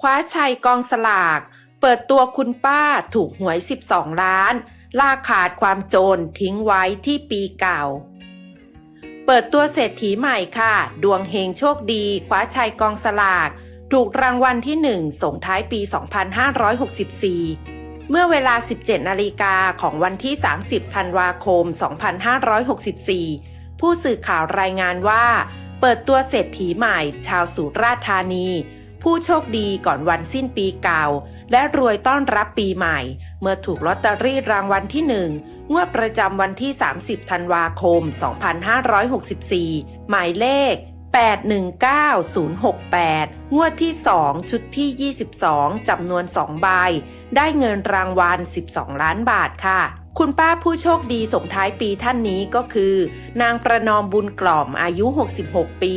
คว้าชัยกองสลาก เปิดตัวคุณป้าถูกหวย 12 ล้านลาขาดความโจรทิ้งไว้ที่ปีเก่า เปิดตัวเศรษฐีใหม่ค่ะ ดวงเฮงโชคดี คว้าชัยกองสลาก ถูกรางวัลที่ 1 ส่งท้ายปี 2564 เมื่อเวลา 17 นาฬิกาของวันที่ 30 ธันวาคม 2564 ผู้สื่อข่าวรายงานว่า เปิดตัวเศรษฐีใหม่ ชาวสุราษฎร์ธานี ผู้โชคดีก่อนวันสิ้นปีเก่า และรวยต้อนรับปีใหม่ เมื่อถูกลอตเตอรี่รางวัลที่หนึ่งงวดประจำวันที่ 30 ธันวาคม 2564 หมายเลข 819068 งวดที่ 2 ชุดที่ 22 จำนวน 2 ใบ ได้เงินรางวัล 12 ล้านบาทค่ะคุณป้าผู้โชคดีส่งท้ายปีท่านนี้ก็คือ นางประนอมบุญกล่อมอายุ 66 ปี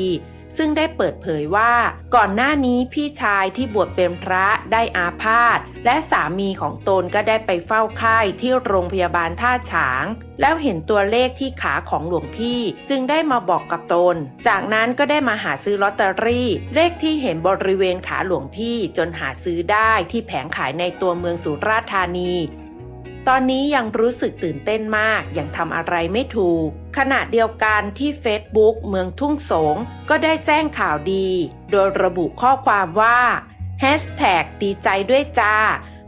ซึ่งได้เปิดเผยว่า ก่อนหน้านี้พี่ชายที่บวชเป็นพระได้อาพาธและสามีของตนก็ได้ไปเฝ้าไข้ที่โรงพยาบาลท่าฉาง แล้วเห็นตัวเลขที่ขาของหลวงพี่จึงได้มาบอกกับตน จากนั้นก็ได้มาหาซื้อลอตเตอรี่ เลขที่เห็นบริเวณขาหลวงพี่จนหาซื้อได้ที่แผงขายในตัวเมืองสุราษฎร์ธานี ตอนนี้ยังรู้สึกตื่นเต้นมาก ยังทำอะไรไม่ถูก ขณะเดียวกันที่ Facebook เมืองทุ่งสง ก็ได้แจ้งข่าวดี โดยระบุข้อความว่า Hashtag ดีใจด้วยจ้า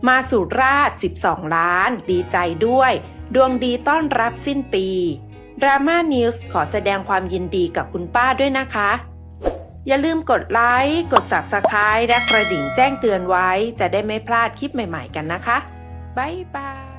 มาสุราษฎร์12 ล้าน ดีใจด้วย ดวงดีต้อนรับสิ้นปี Drama News ขอแสดงความยินดีกับคุณป้าด้วยนะคะ อย่าลืมกดไลค์ กด Subscribe และกระดิ่งแจ้งเตือนไว้ จะได้ไม่พลาดคลิปใหม่ๆกันนะคะ บ๊ายบาย